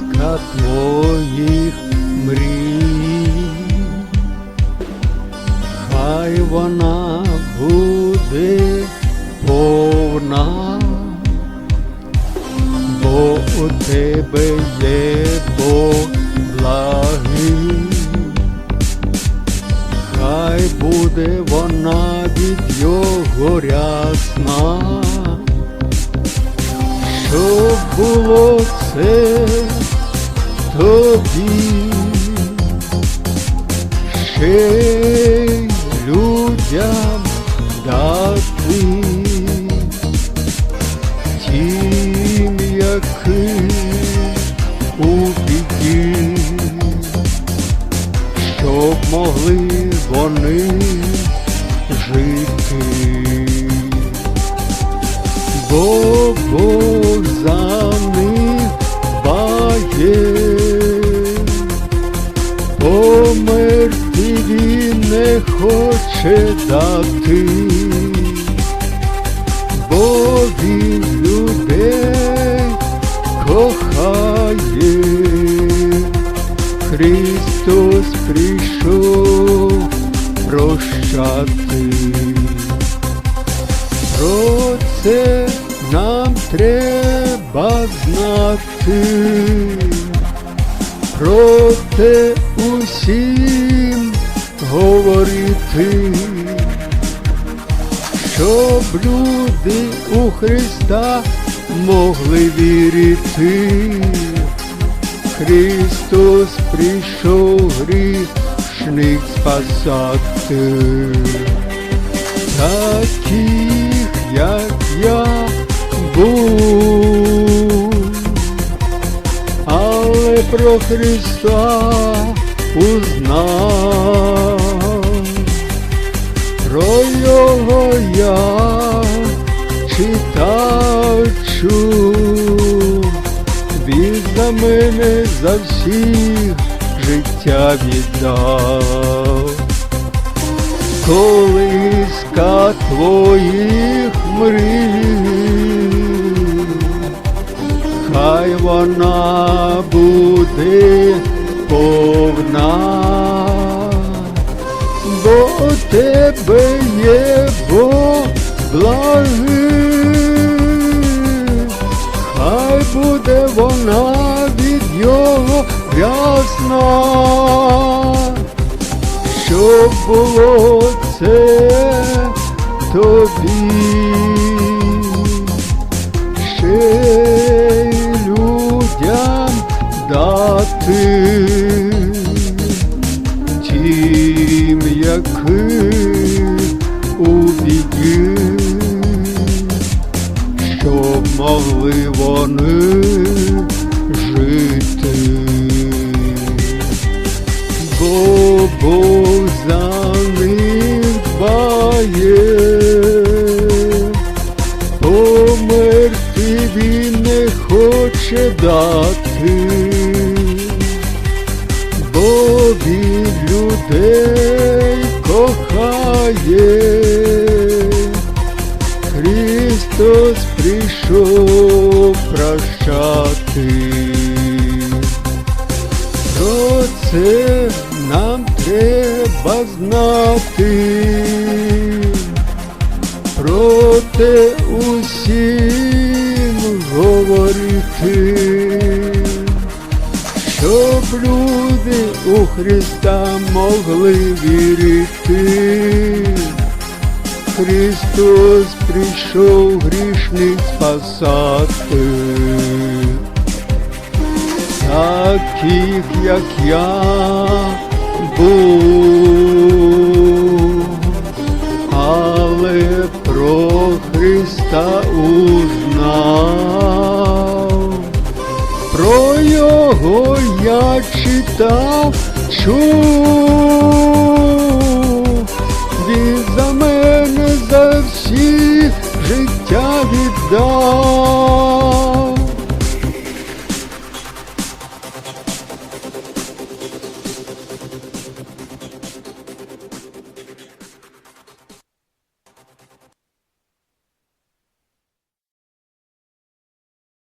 для твоїх мрій. Хай вона щоб було це тобі, ще людям дати, тім, який у біді. Щоб могли вони жити, Бог за них бає, не хоче дати, бо він людей кохає. Христос прийшов прощати. Про це нам треба знати, про те усім говорити, щоб люди у Христа могли вірити. Христос прийшов грішних спасати, таких, як я був, але про Христа узнав, про Його я читав, чув. Він за мене за всіх життя віддав, колиска твоїх мрій, хай вона буде повна, бо тебе є Бог благий. Хай буде вона від його ясна, щоб було це тобі, дати, тім, у біді щоб могли вони жити, бо Бог за них дбає, він людей кохає. Христос прийшов прощати. Про це нам треба знати, про те усім говорити, люди у Христа могли вірити. Христос прийшов грішних спасати, таких, як я був, але про Христа узнав, про Його я читав, чув, він за мене за всіх життя віддав.